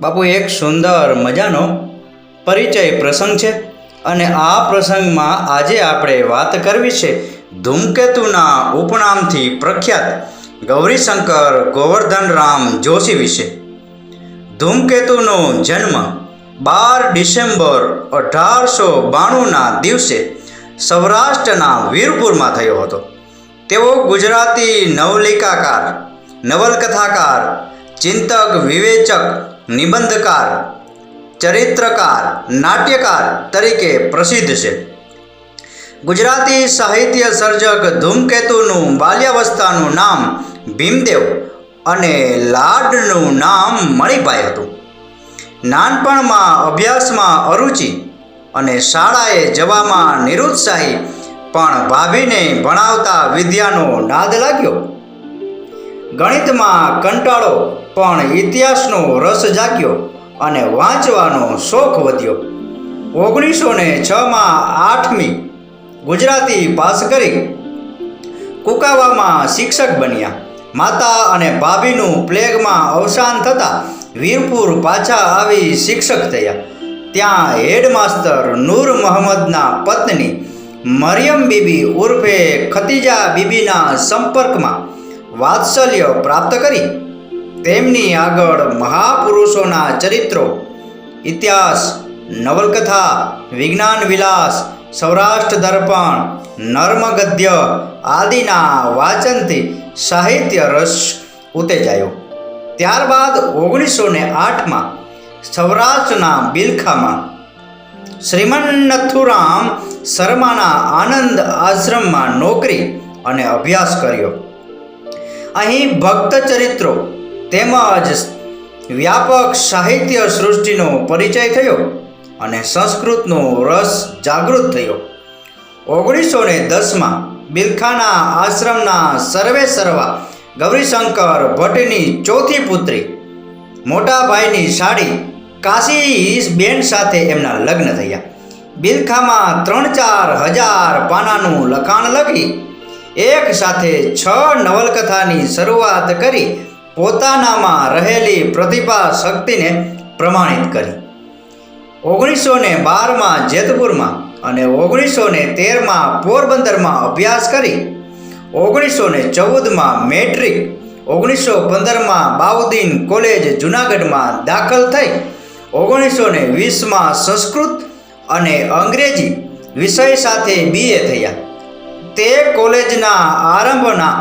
બાપુ, એક સુંદર મજાનો પરિચય પ્રસંગ છે અને આ પ્રસંગમાં આજે આપણે વાત કરવી છે ધૂમકેતુના ઉપનામથી પ્રખ્યાત ગૌરીશંકર ગોવર્ધનરામ જોશી વિશે. ધૂમકેતુનો જન્મ બાર ડિસેમ્બર અઢારસો બાણુંના દિવસે સૌરાષ્ટ્રના વીરપુરમાં થયો હતો. તેઓ ગુજરાતી નવલિકાકાર, નવલકથાકાર, ચિંતક, વિવેચક નિબંધકાર, ચરિત્રકાર, નાટ્યકાર તરીકે પ્રસિદ્ધ છે. ગુજરાતી સાહિત્ય સર્જક ધૂમકેતુનું બાલ્યાવસ્થાનું નામ ભીમદેવ અને લાડનું નામ મણિભાઈ હતું. નાનપણમાં અભ્યાસમાં અરુચિ અને શાળાએ જવામાં નિરુત્સાહી, પણ ભાભીને ભણાવતા વિદ્યાનો નાદ લાગ્યો. ગણિતમાં કંટાળો પણ ઇતિહાસનો રસ જાગ્યો અને વાંચવાનો શોખ વધ્યો. ઓગણીસો ને છમાં આઠમી ગુજરાતી પાસ કરી કુકાવામાં શિક્ષક બન્યા. માતા અને ભાભીનું પ્લેગમાં અવસાન થતાં વીરપુર પાછા આવી શિક્ષક થયા. ત્યાં હેડમાસ્ટર નૂર મહમ્મદના પત્ની મરિયમ બીબી ઉર્ફે ખતીજા બીબીના સંપર્કમાં વાત્સલ્ય પ્રાપ્ત કરી. તેમની આગળ મહાપુરુષોના ચરિત્રો, ઇતિહાસ, નવલકથા, વિજ્ઞાન વિલાસ, સૌરાષ્ટ્ર દર્પણ, નર્મગદ્ય આદિના વાચનથી સાહિત્ય રસ ઉત્તેજાયો ત્યારબાદ ઓગણીસો ને આઠમાં સૌરાષ્ટ્રના બિલખામાં શ્રીમન શર્માના આનંદ આશ્રમમાં નોકરી અને અભ્યાસ કર્યો. અહીં ભક્ત ચરિત્રો તેમજ વ્યાપક સાહિત્ય સૃષ્ટિનો પરિચય થયો અને સંસ્કૃતનો રસ જાગૃત થયો. ઓગણીસો ને દસમાં બિલખાના આશ્રમના સર્વે સર્વા ગૌરીશંકર ભટ્ટની ચોથી પુત્રી મોટાભાઈની સાડી કાશી બેન સાથે એમના લગ્ન થયા. બિલખામાં ત્રણ ચાર હજાર પાનાનું લખાણ લખી એક સાથે છ નવલકથાની શરૂઆત કરી પોતાનામાં રહેલી પ્રતિભા શક્તિને પ્રમાણિત કરી. ઓગણીસો ને બારમાં જેતપુરમાં અને ઓગણીસો ને તેરમાં પોરબંદરમાં અભ્યાસ કરી ઓગણીસો ને ચૌદમાં મેટ્રિક, ઓગણીસો પંદરમાં બાઉદ્દીન કોલેજ જુનાગઢમાં દાખલ થઈ ઓગણીસો ને વીસમાં સંસ્કૃત અને અંગ્રેજી વિષય સાથે બીએ થયા. તે કોલેજના આરંભના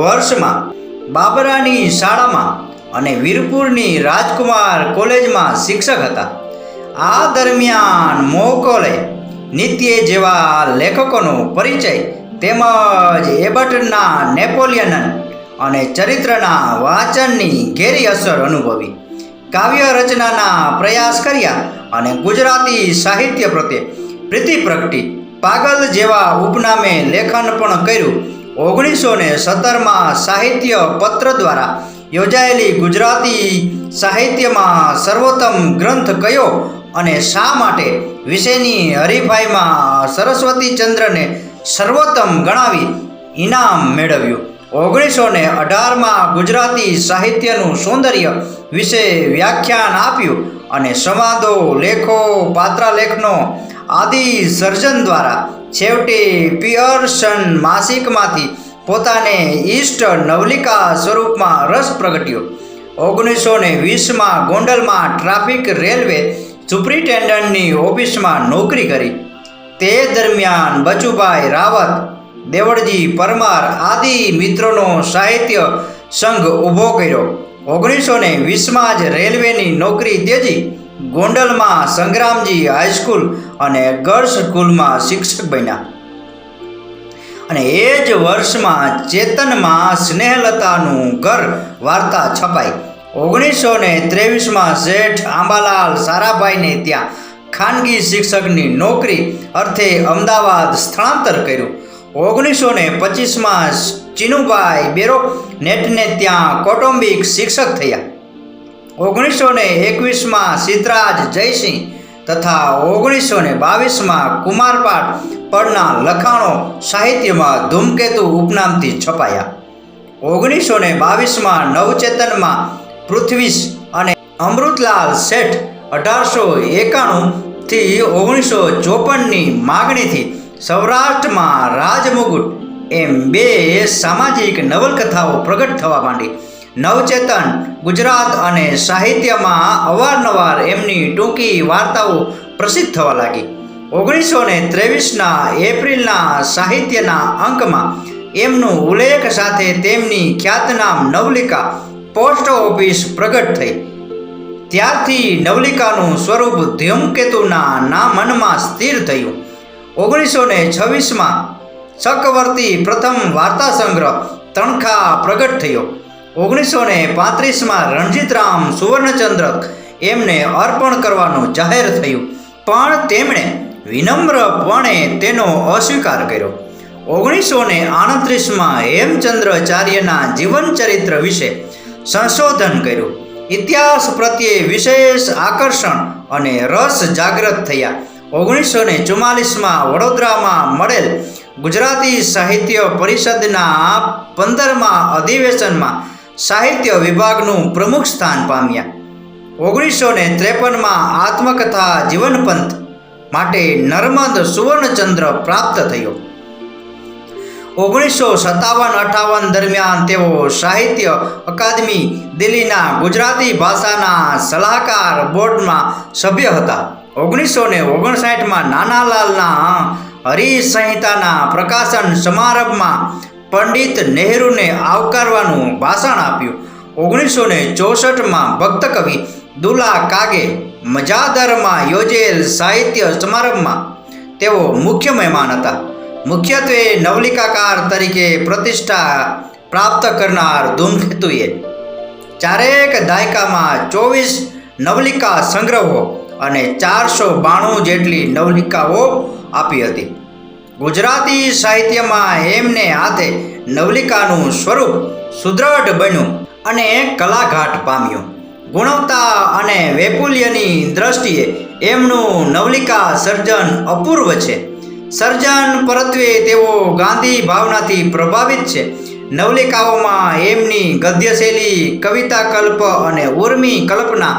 વર્ષમાં બાબરાની શાળામાં અને વીરપુરની રાજકુમાર કોલેજમાં શિક્ષક હતા. આ દરમિયાન મોકોલે નિત્ય જેવા લેખકોનો પરિચય તેમજ એબટના નેપોલિયન અને ચરિત્રના વાંચનની ઘેરી અસર અનુભવી. કાવ્ય રચનાના પ્રયાસ કર્યા અને ગુજરાતી સાહિત્ય પ્રત્યે પ્રીતિ પ્રગટી. પાગલ જેવા ઉપનામે લેખન પણ કર્યું. ઓગણીસો ને સત્તરમાં સાહિત્ય પત્ર દ્વારા યોજાયેલી ગુજરાતી સાહિત્યમાં સર્વોત્તમ ગ્રંથ કયો અને શા માટે? વિષયની હરીફાઈમાં સરસ્વતીચંદ્રને સર્વોત્તમ ગણાવી ઇનામ મેળવ્યું. ઓગણીસો ને અઢારમાં ગુજરાતી સાહિત્યનું સૌંદર્ય વિશે વ્યાખ્યાન આપ્યું. અને સંવાદો, લેખો, પાત્રાલેખનો આદિ સર્જન દ્વારા છેવટે પિયર્સન માસિકમાંથી પોતાને ઈષ્ટ નવલિકા સ્વરૂપમાં રસ પ્રગટ્યો. ઓગણીસો ને વીસમાં ગોંડલમાં ટ્રાફિક રેલવે સુપ્રિન્ટેન્ડન્ટની ઓફિસમાં નોકરી કરી. તે દરમિયાન બચુભાઈ રાવત દેવળજી પરમાર આદિ મિત્રોનો સાહિત્ય સંઘ ઊભો કર્યો. ઓગણીસો ને વીસમાં જ રેલવેની નોકરી ત્યજી. ગોંડલમાં સંગ્રામજી હાઈસ્કૂલ અને ગર્લ્સ સ્કૂલમાં શિક્ષક બન્યા. અને એ જ વર્ષમાં ચેતનમાં સ્નેહલતાનું ઘર વાર્તા છપાઈ. ઓગણીસો ને ત્રેવીસમાં શેઠ આંબાલાલ સારાભાઈને ત્યાં ખાનગી શિક્ષકની નોકરી અર્થે અમદાવાદ સ્થળાંતર કર્યું. ઓગણીસો ને પચીસમાં ચિનુભાઈ બેરો નેટને ત્યાં કૌટુંબિક શિક્ષક થયા. ઓગણીસો ને એકવીસમાં સિદ્ધરાજ જયસિંહ તથા ઓગણીસો ને બાવીસમાં કુમારપાટ પરના લખાણો સાહિત્યમાં ધૂમકેતુ ઉપનામથી છપાયા. ઓગણીસો ને બાવીસમાં નવચેતનમાં પૃથ્વીશ અને અમૃતલાલ શેઠ અઢારસો એકાણુંથી ઓગણીસો ચોપનની માગણીથી સૌરાષ્ટ્રમાં રાજમુગુટ એમ બે સામાજિક નવલકથાઓ પ્રગટ થવા માંડી. નવચેતન, ગુજરાત અને સાહિત્યમાં અવારનવાર એમની ટૂંકી વાર્તાઓ પ્રસિદ્ધ થવા લાગી. ઓગણીસો ને ત્રેવીસના એપ્રિલના સાહિત્યના અંકમાં એમનું ઉલ્લેખ સાથે તેમની ખ્યાતનામ નવલિકા પોસ્ટ ઓફિસ પ્રગટ થઈ. ત્યારથી નવલિકાનું સ્વરૂપ ધ્યમકેતુના ના મનમાં સ્થિર થયું. ઓગણીસો ને છવ્વીસમાં ચક્રવર્તી પ્રથમ વાર્તા સંગ્રહ તણખા પ્રગટ થયો. ઓગણીસો ને પાંત્રીસમાં રણજીતરામ સુવર્ણચંદ્રક એમને અર્પણ કરવાનું જાહેર થયું. પણ તેમણે વિનમ્રપણે તેનો અસ્વીકાર કર્યો. ઓગણીસો ને આડત્રીસમાં હેમચંદ્રાચાર્યના જીવન ચરિત્ર વિશે સંશોધન કર્યું. ઇતિહાસ પ્રત્યે વિશેષ આકર્ષણ અને રસ જાગૃત થયા. ઓગણીસો ને ચુમ્માલીસમાં વડોદરામાં મળેલ ગુજરાતી સાહિત્ય પરિષદના પંદરમા અધિવેશનમાં સાહિત્ય વિભાગનું પ્રમુખ સ્થાન પામ્યા. ઓગણીસો ને ત્રેપનમાં આત્મકથા જીવનપંથ માટે નર્મદ સુવર્ણચંદ્ર પ્રાપ્ત થયો. ઓગણીસો સત્તાવન અઠાવન દરમિયાન તેઓ સાહિત્ય અકાદમી દિલ્હીના ગુજરાતી ભાષાના સલાહકાર બોર્ડમાં સભ્ય હતા. ઓગણીસો ને ઓગણસાઠમાં નાનાલાલના હરિસંહિતાના પ્રકાશન સમારંભમાં પંડિત નહેરુને આવકારવાનું ભાષણ આપ્યું. ઓગણીસો ને ચોસઠમાં ભક્ત કવિ દુલા કાગે મજાદરમાં યોજેલ સાહિત્ય સમારંભમાં તેઓ મુખ્ય મહેમાન હતા. મુખ્યત્વે નવલિકાકાર તરીકે પ્રતિષ્ઠા પ્રાપ્ત કરનાર ધૂમકેતુએ. ચારેક દાયકામાં ચોવીસ નવલિકા સંગ્રહો અને ચારસો બાણું જેટલી નવલિકાઓ આપી હતી. ગુજરાતી સાહિત્યમાં એમને હાથે નવલિકાનું સ્વરૂપ સુદૃઢ બન્યું અને કલાઘાટ પામ્યું. ગુણવત્તા અને વૈપુલ્યની દ્રષ્ટિએ એમનું નવલિકા સર્જન અપૂર્વ છે. સર્જન પરત્વે તેઓ ગાંધી ભાવનાથી પ્રભાવિત છે. નવલિકાઓમાં એમની ગદ્યશૈલી કવિતા કલ્પ અને ઉર્મી કલ્પના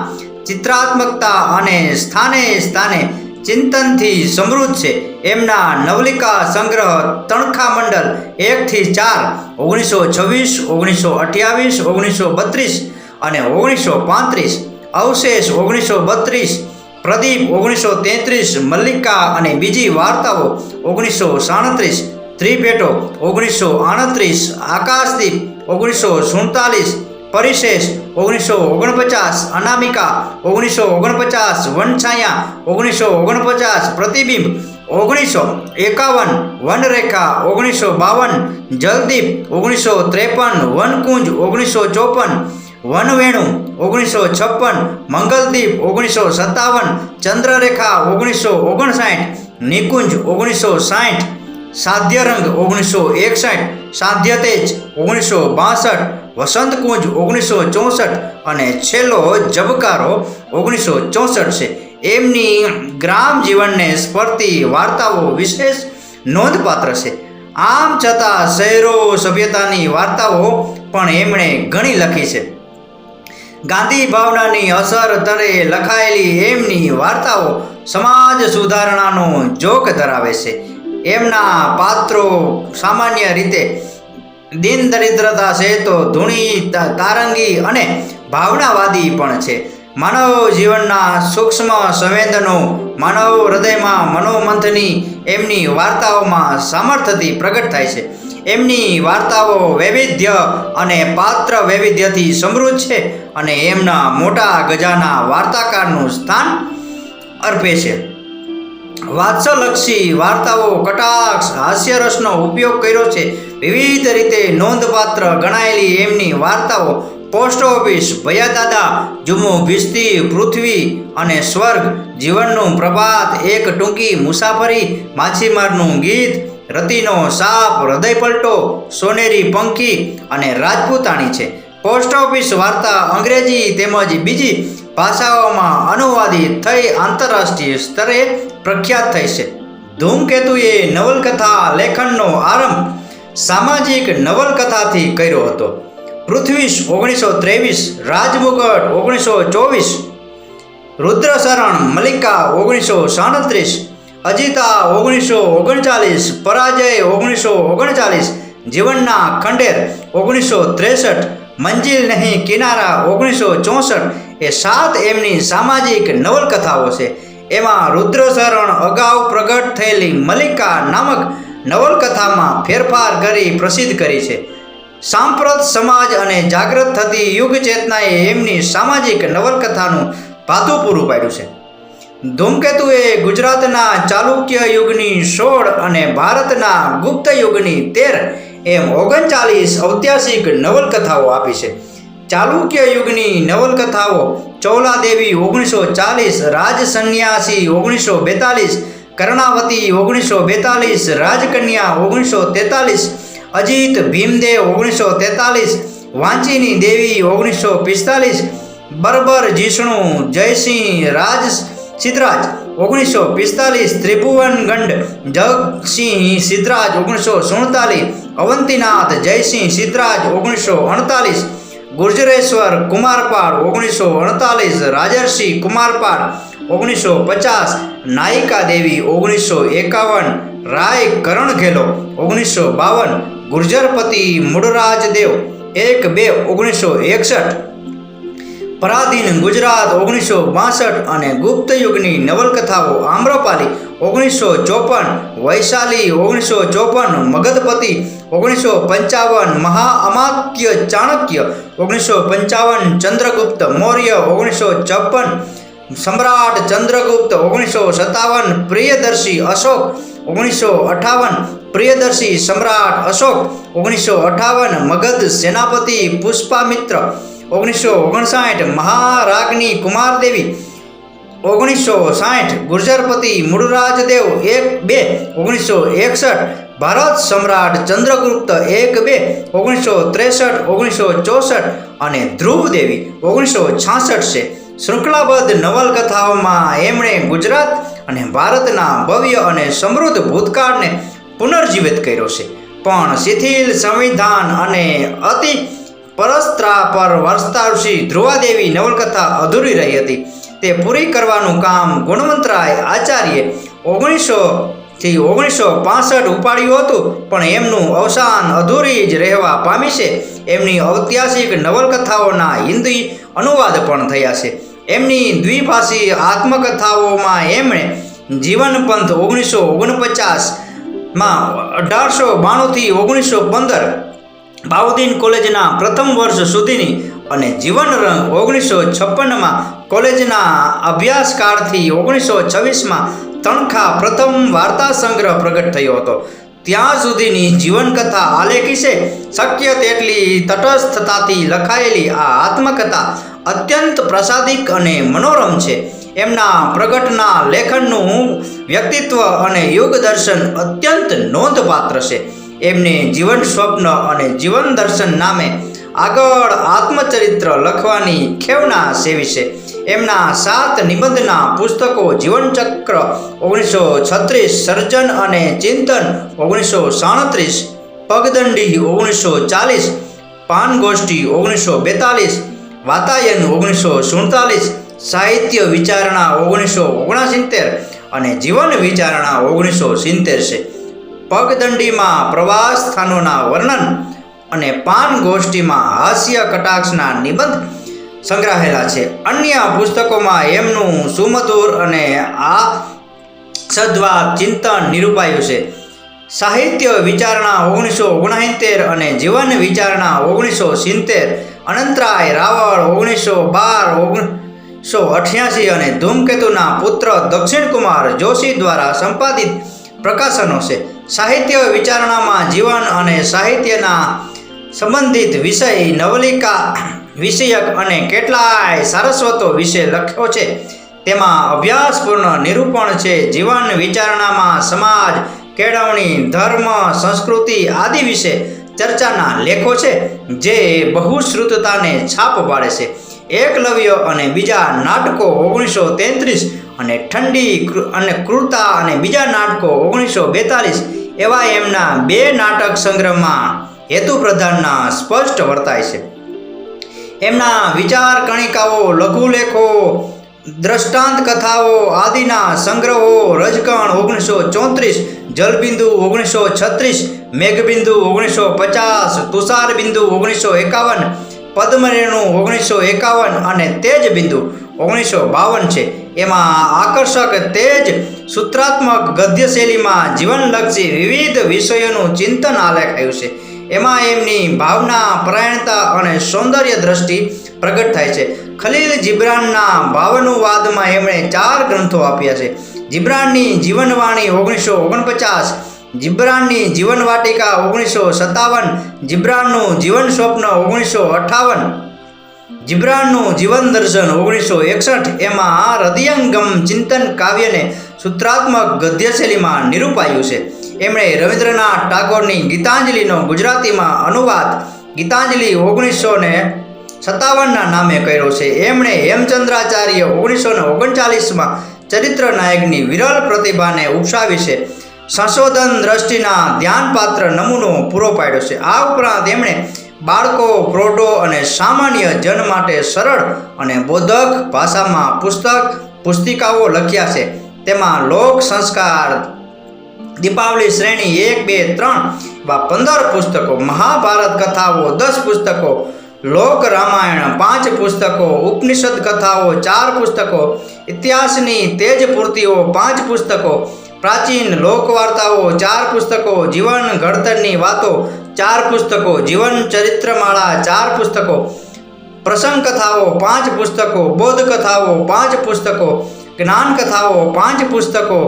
ચિત્રાત્મકતા અને સ્થાને સ્થાને ચિંતનથી સમૃદ્ધ છે. એમના નવલિકા સંગ્રહ તણખા મંડળ એકથી ચાર, ઓગણીસો છવ્વીસ, ઓગણીસો અઠ્યાવીસ, ઓગણીસો બત્રીસ અને ઓગણીસો પાંત્રીસ, અવશેષ ઓગણીસો બત્રીસ, પ્રદીપ ઓગણીસો તેત્રીસ, મલ્લિકા અને બીજી વાર્તાઓ ઓગણીસો સાડત્રીસ, ત્રિભેટો ઓગણીસો આડત્રીસ, આકાશદીપ ઓગણીસો સુડતાલીસ પરિશેષ ઓગણીસો ઓગણપચાસ, અનામિકા ઓગણીસો ઓગણપચાસ વનછાયા ઓગણીસો ઓગણપચાસ, પ્રતિબિંબ ઓગણીસો એકાવન, વનરેખા ઓગણીસો બાવન, જલદીપ ઓગણીસો ત્રેપન, વનકુંજ ઓગણીસો ચોપન, વનવેણુ ઓગણીસો છપ્પન, મંગલદીપ ઓગણીસો સત્તાવન, ચંદ્રરેખા ઓગણીસો ઓગણસાઠ, નિકુંજ ઓગણીસો સાઠ, સાધ્યરંગ ઓગણીસો એકસઠ, સાધ્યતેજ ઓગણીસો બાસઠ વસંતકુંજ ઓગણીસો ચોસઠ અને છેલ્લો જબકારો ઓગણીસો ચોસઠ છે. એમની ગ્રામ જીવનને સ્પર્તી વાર્તાઓ વિશેષ નોંધપાત્ર છે. આમ છતાં શહેરો સભ્યતાની વાર્તાઓ પણ એમણે ઘણી લખી છે. ગાંધી ભાવનાની અસર તરે લખાયેલી એમની વાર્તાઓ સમાજ સુધારણાનો જોક ધરાવે છે. એમના પાત્રો સામાન્ય રીતે દિન દરિદ્રતા છે તો ધૂણી તારંગી અને ભાવનાવાદી પણ છે. માનવ જીવનના સૂક્ષ્મ સંવેદનો માનવ હૃદયમાં મનોમંથની એમની વાર્તાઓમાં સામર્થ્યથી પ્રગટ થાય છે. એમની વાર્તાઓ વૈવિધ્ય અને પાત્ર વૈવિધ્યથી સમૃદ્ધ છે અને એમના મોટા ગજાના વાર્તાકારનું સ્થાન અર્પે છે. વાત્સલક્ષી વાર્તાઓ કટાક્ષ હાસ્યરસનો ઉપયોગ કર્યો છે. વિવિધ રીતે નોંધપાત્ર ગણાયેલી એમની વાર્તાઓ, પોસ્ટ ઓફિસ, ભયાદાદા જુમો ભિસ્તી પૃથ્વી અને સ્વર્ગ, જીવનનું પ્રભાત, એક ટૂંકી મુસાફરી, માછીમારનું ગીત, રતિનો સાપ, હૃદય પલટો, સોનેરી પંખી અને રાજપૂતાણી છે. પોસ્ટ ઓફિસ વાર્તા અંગ્રેજી તેમજ બીજી ભાષાઓમાં અનુવાદિત થઈ આંતરરાષ્ટ્રીય સ્તરે પ્રખ્યાત થઈ છે. ધૂમકેતુએ નવલકથા લેખનનો આરંભ સામાજિક નવલકથાથી કર્યો હતો. પૃથ્વીશ ઓગણીસો ત્રેવીસ રાજમુગટ ઓગણીસો ચોવીસ, રુદ્રશરણ મલ્લિકા ઓગણીસો સાડત્રીસ, અજિતા ઓગણીસો ઓગણચાલીસ, પરાજય ઓગણીસો ઓગણચાલીસ, જીવનના ખંડેર ઓગણીસો ત્રેસઠ, મંજિલ નહીં કિનારા ઓગણીસો ચોસઠ, એ સાત એમની સામાજિક નવલકથાઓ છે. એમાં રુદ્રશરણ અગાઉ પ્રગટ થયેલી મલ્લિકા નામક નવલકથામાં ફેરફાર કરી પ્રસિદ્ધ કરી છે. સાંપ્રત સમાજ અને જાગૃત થતી યુગ ચેતનાએ એમની સામાજિક નવલકથાનું ભાતું પૂરું પાડ્યું છે. ધૂમકેતુએ ગુજરાતના ચાલુક્ય યુગની સોળ અને ભારતના ગુપ્ત યુગની તેર એમ ઓગણચાલીસ ઐતિહાસિક નવલકથાઓ આપી છે. ચાલુક્ય યુગની નવલકથાઓ ચોલાદેવી ઓગણીસો ચાલીસ રાજ સંન્યાસી ઓગણીસો બેતાલીસ કર્ણાવતી ઓગણીસો બેતાલીસ, રાજકન્યા ઓગણીસો તેતાલીસ, અજીત ભીમદેવ ઓગણીસો તેતાલીસ, વાંચીની દેવી ઓગણીસો પિસ્તાલીસ, બરબર જીષ્ણુ જયસિંહ, રાજ સિદ્ધરાજ ઓગણીસો પિસ્તાલીસ, ત્રિભુવન ગંડ જગસિંહ સિદ્ધરાજ ઓગણીસો સુડતાલીસ, અવંતીનાથ, જયસિંહ સિદ્ધરાજ ઓગણીસો અડતાલીસ, ગુર્જરેશ્વર કુમારપાળ ઓગણીસો અડતાલીસ, રાજર્ષિ કુમારપાળ ઓગણીસો પચાસ નાયિકા દેવી ઓગણીસો એકાવન રાય કરણઘેલો ઓગણીસો બાવન ગુર્જરપતિ મૂળરાજદેવ એક બે ઓગણીસો એકસઠ પરાધીન ગુજરાત ઓગણીસો બાસઠ અને ગુપ્ત યુગની નવલકથાઓ આમ્રપાલી ઓગણીસો ચોપન વૈશાલી ઓગણીસો ચોપન મગધપતિ ઓગણીસો પંચાવન મહાઅમાત્ય ચાણક્ય ઓગણીસો પંચાવન ચંદ્રગુપ્ત મૌર્ય ઓગણીસો છપ્પન સમ્રાટ ચંદ્રગુપ્ત ઓગણીસો સત્તાવન, પ્રિયદર્શી અશોક ઓગણીસો અઠાવન, પ્રિયદર્શી સમ્રાટ અશોક ઓગણીસો અઠાવન, મગધ સેનાપતિ પુષ્પામિત્ર ઓગણીસો ઓગણસાઠ મહારાગની કુમારદેવી ઓગણીસો સાઠ, ગુર્જરપતિ મૂળરાજદેવ એક બે ઓગણીસો એકસઠ, ભારત સમ્રાટ ચંદ્રગુપ્ત એક બે ઓગણીસો ત્રેસઠ, ઓગણીસો ચોસઠ અને ધ્રુવદેવી ઓગણીસો છાસઠ છે. શૃંખલાબદ્ધ નવલકથાઓમાં એમણે ગુજરાત અને ભારતના ભવ્ય અને સમૃદ્ધ ભૂતકાળને પુનર્જીવિત કર્યો છે. પણ શિથિલ સંવિધાન અને અતિ પરસ્ત્રા પર વર્ષતાવશી ધ્રુવાદેવી નવલકથા અધૂરી રહી હતી. તે પૂરી કરવાનું કામ ગુણવંતરાય આચાર્ય ઓગણીસો થી ઓગણીસો પાસઠ ઉપાડ્યું હતું, પણ એમનું અવસાન અધૂરી જ રહેવા પામી છે. એમની ઐતિહાસિક નવલકથાઓના હિન્દી અનુવાદ પણ થયા છે. એમની દ્વિભાષી આત્મકથાઓમાં એમણે જીવનપંથ ઓગણીસો ઓગણપચાસમાં અઢારસો બાણુંથી ઓગણીસો પંદર બાઉદ્દીન કોલેજના પ્રથમ વર્ષ સુધીની અને જીવન રંગ ઓગણીસો છપ્પનમાં કોલેજના અભ્યાસકાળથી ઓગણીસો છવ્વીસમાં તણખા પ્રથમ વાર્તા સંગ્રહ પ્રગટ થયો હતો. ત્યાં સુધીની જીવનકથા આલેખી છે. શક્ય તેટલી તટસ્થતાથી લખાયેલી આ આત્મકથા અત્યંત પ્રસાદિક અને મનોરમ છે. એમના પ્રગટના લેખનનું વ્યક્તિત્વ અને યુગ દર્શન અત્યંત નોંધપાત્ર છે. એમને જીવન સ્વપ્ન અને જીવન દર્શન નામે આગળ આત્મચરિત્ર લખવાની ખેવના સેવી છે. એમના સાત નિબંધના પુસ્તકો જીવનચક્ર ઓગણીસો છત્રીસ, સર્જન અને ચિંતન ઓગણીસો સાડત્રીસ, પગદંડી ઓગણીસો ચાલીસ, પાનગોષ્ઠી ઓગણીસો બેતાલીસ, વાતાયન ઓગણીસો સુડતાલીસ, સાહિત્ય વિચારણા ઓગણીસો ઓગણસિત્તેર અને જીવન વિચારણા ઓગણીસો સિત્તેર છે. પગદંડીમાં પ્રવાસ સ્થાનોના વર્ણન અને પાન ગોષ્ઠીમાં હાસ્ય કટાક્ષના નિબંધ સંગ્રહાયેલા છે. અન્ય પુસ્તકોમાં એમનું સુમધુર અને આ સદ્વા ચિંતન નિરૂપાયું છે. સાહિત્ય વિચારણા ઓગણીસો ઓગણસિત્તેર અને જીવન વિચારણા ઓગણીસો સિત્તેર, અનંતરાય રાવળ ઓગણીસો બાર, ઓગણીસો અઠ્યાસી અને ધૂમકેતુના પુત્ર દક્ષિણકુમાર જોશી દ્વારા સંપાદિત પ્રકાશનો છે. સાહિત્ય વિચારણામાં જીવન અને સાહિત્યના સંબંધિત વિષય નવલિકા વિષયક અને કેટલાય સારસ્વતો વિશે લખ્યો છે. તેમાં અભ્યાસપૂર્ણ નિરૂપણ છે. જીવન વિચારણામાં સમાજ, કેળવણી, ધર્મ, સંસ્કૃતિ આદિ વિશે ચર્ચાના લેખો છે, જે બહુશ્રુતતાને છાપ પાડે છે. એકલવ્ય અને બીજા નાટકો ઓગણીસો તેત્રીસ અને ઠંડી અને ક્રૂરતા અને બીજા નાટકો ઓગણીસો બેતાલીસ એવા એમના બે નાટક સંગ્રહમાં હેતુ પ્રધાનના સ્પષ્ટ વર્તાય છે. એમના વિચાર કણિકાઓ લઘુલેખો દ્રષ્ટાંત કથાઓ આદિના સંગ્રહો, રજકણ ઓગણીસો ચોત્રીસ, જલબિંદુ ઓગણીસો છત્રીસ, મેઘબિંદુ ઓગણીસો પચાસ, તુષારબિંદુ ઓગણીસો એકાવન, પદ્મરેણુ ઓગણીસો એકાવન અને તેજ બિંદુ ઓગણીસો બાવન છે. એમાં આકર્ષક તેજ સૂત્રાત્મક ગદ્ય શૈલીમાં જીવનલક્ષી વિવિધ વિષયોનું ચિંતન આલેખાયું છે. એમાં એમની ભાવના, પરાયણતા અને સૌંદર્ય દ્રષ્ટિ પ્રગટ થાય છે. ખલીલ જિબ્રાનના ભાવનુવાદમાં એમણે ચાર ગ્રંથો આપ્યા છે. જિબ્રાનની જીવનવાણી ઓગણીસો ઓગણપચાસ, જિબ્રાનની જીવન વાટિકા ઓગણીસો સત્તાવન, જિબ્રાનનું જીવન સ્વપ્ન ઓગણીસો અઠાવન જિબ્રાનનું જીવન દર્શન ઓગણીસો એકસઠ. એમાં હૃદયંગમ ચિંતન કાવ્યને સૂત્રાત્મક ગદ્યશૈલીમાં નિરૂપાયું છે. એમણે રવિન્દ્રનાથ ટાગોરની ગીતાંજલિનો ગુજરાતીમાં અનુવાદ ગીતાંજલિ ઓગણીસો ને સત્તાવનના નામે કર્યો છે. એમણે હેમચંદ્રાચાર્ય ઓગણીસો ને ઓગણચાલીસમાં ચરિત્ર નાયકની વિરલ પ્રતિભાને ઉપસાવી છે. સંશોધન દ્રષ્ટિના ધ્યાનપાત્ર નમૂનો પૂરો પાડ્યો છે. આ ઉપરાંત એમણે બાળકો, પ્રૌઢો અને સામાન્ય જન માટે સરળ અને બોધક ભાષામાં પુસ્તક, પુસ્તિકાઓ લખ્યા છે. તેમાં લોક સંસ્કાર દીપાવલી શ્રેણી એક બે ત્રણ એવા પંદર પુસ્તકો મહાભારત કથાઓ દસ પુસ્તકો લોક રામાયણ પાંચ પુસ્તકો ઉપનિષદ કથાઓ ચાર પુસ્તકો ઇતિહાસની તેજ પૂર્તિઓ પાંચ પુસ્તકો પ્રાચીન લોકવાર્તાઓ ચાર પુસ્તકો જીવન ઘડતરની વાતો ચાર પુસ્તકો જીવન ચરિત્રમાળા ચાર પુસ્તકો પ્રસંગ કથાઓ પાંચ પુસ્તકો બોધ કથાઓ પાંચ પુસ્તકો જ્ઞાન કથાઓ પાંચ પુસ્તકો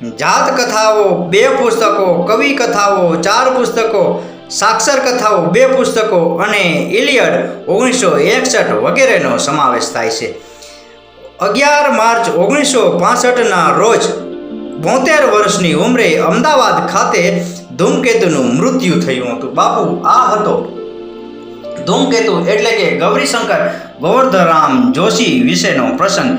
જાત કથાઓ બે પુસ્તકો કવિ કથાઓ ચાર પુસ્તકો સાક્ષર કથાઓ બે પુસ્તકો અને ઇલિયડ ઓગણીસો એકસઠ વગેરેનો સમાવેશ થાય છે. અગિયાર માર્ચ ઓગણીસો પાસઠના રોજ બોતેર વર્ષની ઉંમરે અમદાવાદ ખાતે ધૂમકેતુનું મૃત્યુ થયું હતું. બાપુ, આ હતો. ધૂમકેતુ એટલે કે ગૌરીશંકર ગોવર્ધરામ જોશી વિશેનો પ્રસંગ.